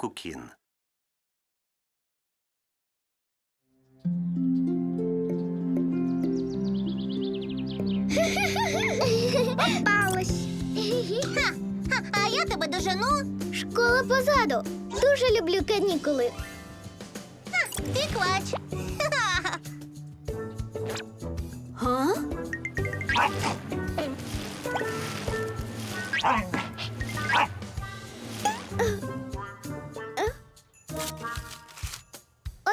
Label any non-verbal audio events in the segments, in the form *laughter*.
Кукін. Попалась. А я тебе дожену. Школа позаду. Дуже люблю канікули. Ха, ти квач. Ха-ха. Га?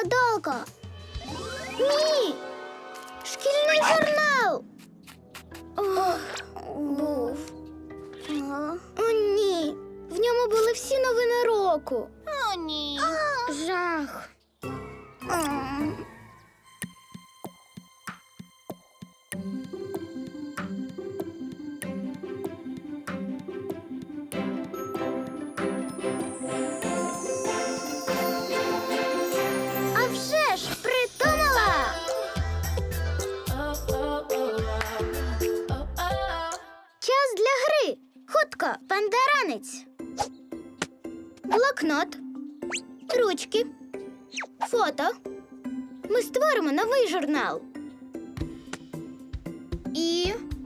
Одолко. Ні. Шкільний журнал. Ох, був. О, ні. В ньому були всі новини року. О, ні. Жах.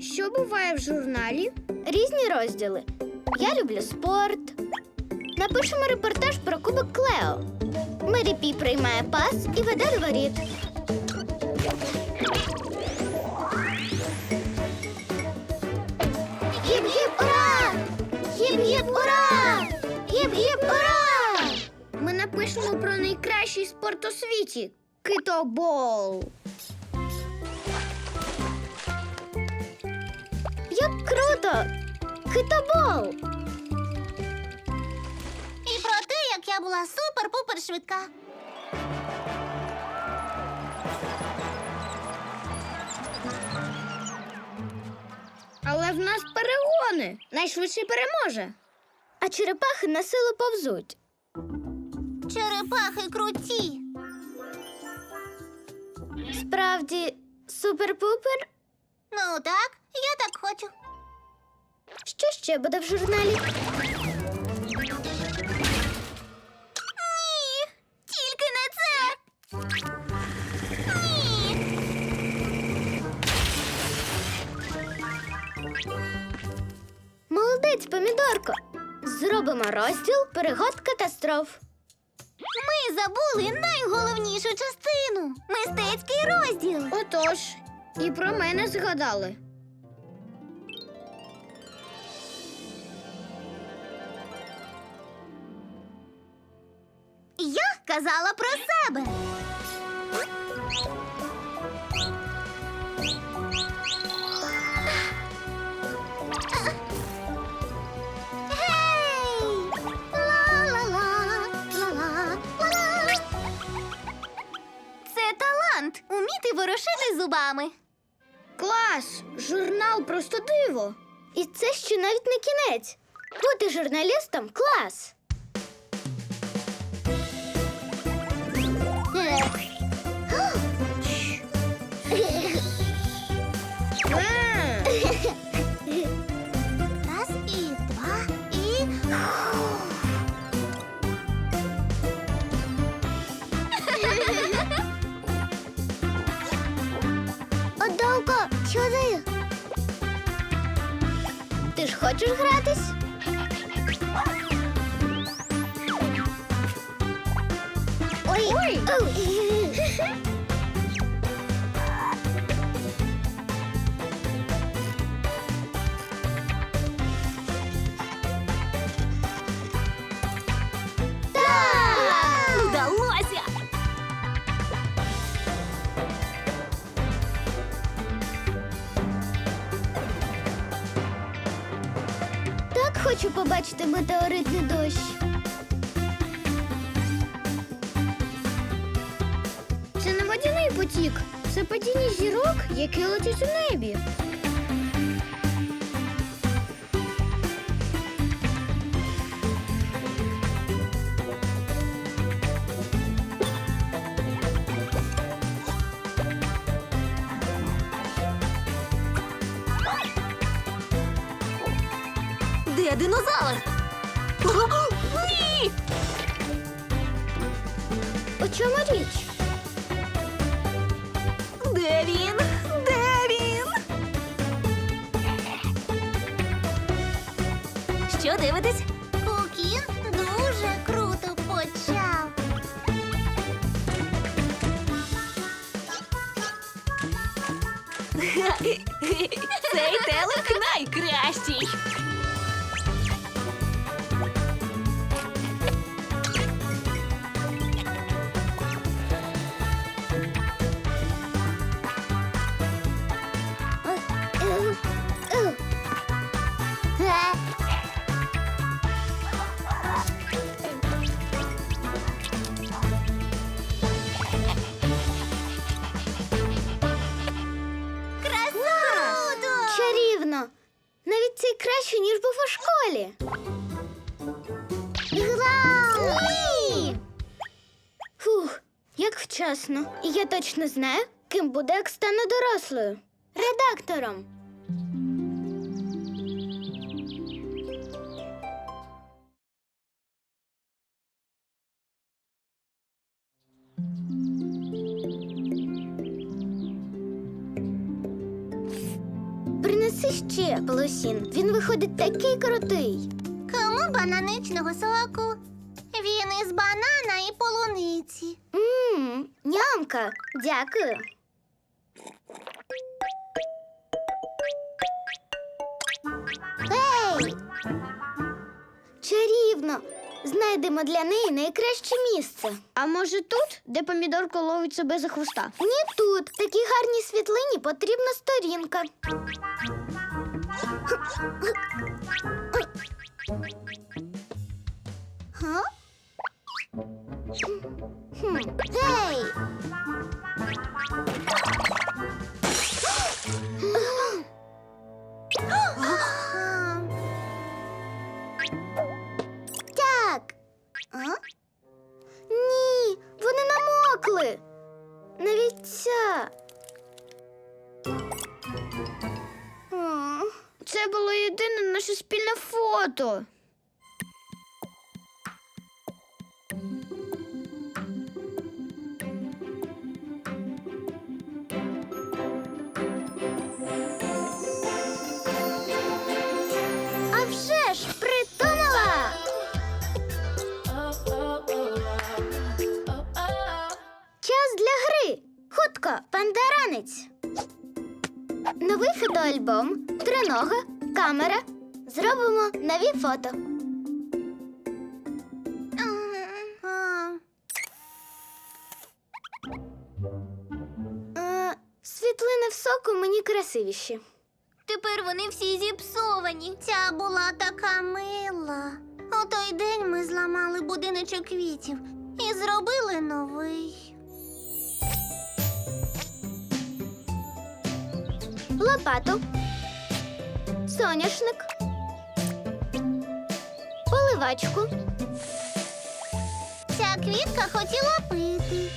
Що буває в журналі? Різні розділи. Я люблю спорт. Напишемо репортаж про кубок Клео. Мері Пі приймає пас і веде до воріт. Гіп-гіп, ура! Гіп-гіп, ура! Гіп-гіп, ура! Ми напишемо про найкращий спорт у світі китобол. Круто! Китобол! І про те, як я була супер-пупер швидка. Але в нас перегони. Найшвидший переможе. А черепахи на силу повзуть. Черепахи круті. Справді, супер-пупер? Ну так, я так хочу. Що ще буде в журналі? Ні, тільки не це. Ні. Молодець, помідорко. Зробимо розділ перегод катастроф. Ми забули найголовнішу частину мистецький розділ. Отож, і про мене згадали. Я казала про себе. Гей! Ла-ла-ла-ла. Це талант уміти ворушити зубами. Клас! Журнал просто диво. І це ще навіть не кінець. Бути журналістом клас. Одолко, сюди. Ти ж хочеш гратись? Ой. Ой. *laughs* хочу побачити метеоритний дощ. Це не водяний потік, Це падіння зірок, які летять у небі. Де динозавр? *gasps* Ні! У чому річ? Де він? Де він? Що дивитесь? Кукін дуже круто почав. *laughs* Цей телек найкращий. Чарівно. Навіть цей краще, ніж був у школі. Ні! Фух, як вчасно. І я точно знаю, ким буде, як стану дорослою. Редактором. Принеси ще полосін. Він виходить такий крутий. Кому бананичного соку? Він із банана і полуниці. Мм, нямка, дякую. Ей! Чарівно. Знайдемо для неї найкраще місце. А може тут, де помідорка ловить себе за хвоста? Ні тут. Такій гарній світлині потрібна сторінка. Huh? Hmm. Hey! Е, світлини в соку мені красивіші. Тепер вони всі зіпсовані. Ця була така мила. У той день ми зламали будиночок квітів і зробили новий. Лопату, соняшник, поливачку, Ця квітка хотіла пити.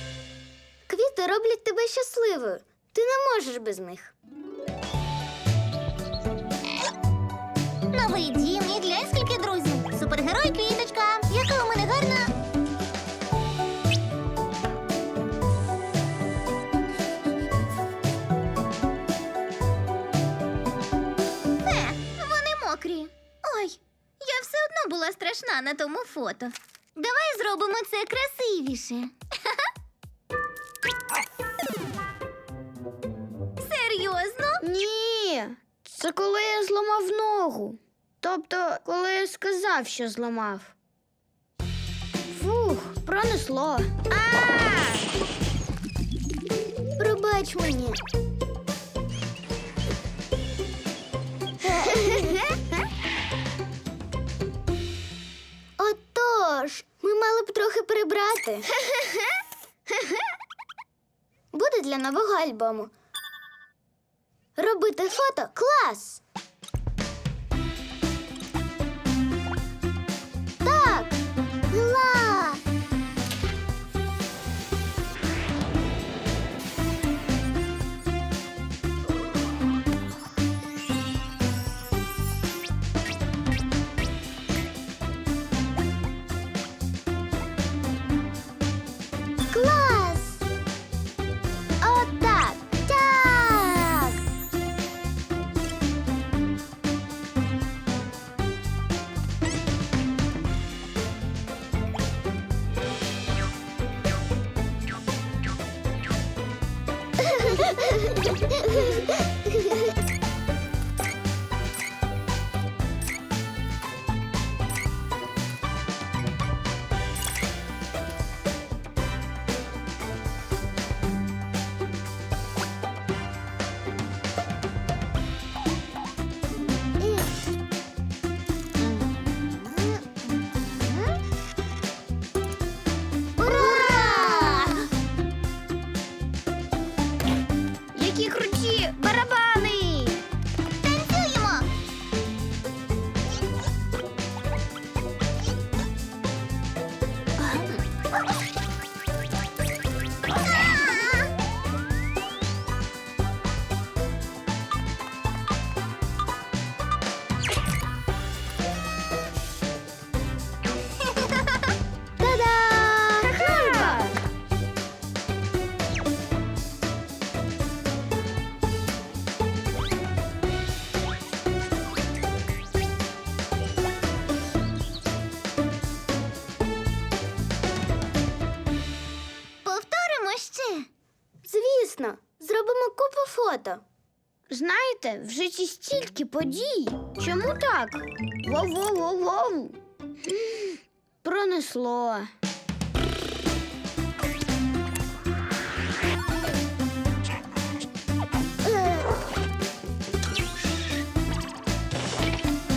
Квіти роблять тебе щасливою. Ти не можеш без них. Новий дім і для скільки друзів. Супергерой квіточка. Страшна на тому фото. Давай зробимо це красивіше. *laughs* Серйозно? Ні, це коли я зламав ногу. Тобто, коли я сказав, що зламав. Фух, пронесло. А! Пробач мені. *laughs* мали б трохи прибрати. Буде для нового альбому. Робити фото клас. Знаєте, в житті стільки подій. Чому так? Воу-воу-воу-воу. Пронесло.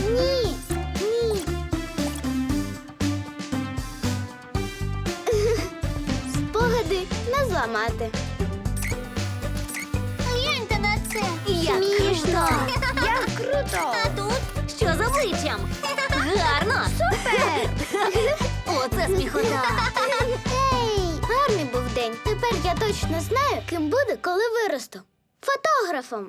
Ні, ні. Спогади не зламати. Як Смішно. круто! Як круто! А тут Що за обличчям? Гарно! Супер! *laughs* Оце сміхота! Ей! Гарний був день. Тепер я точно знаю, ким буду, коли виросту. Фотографом.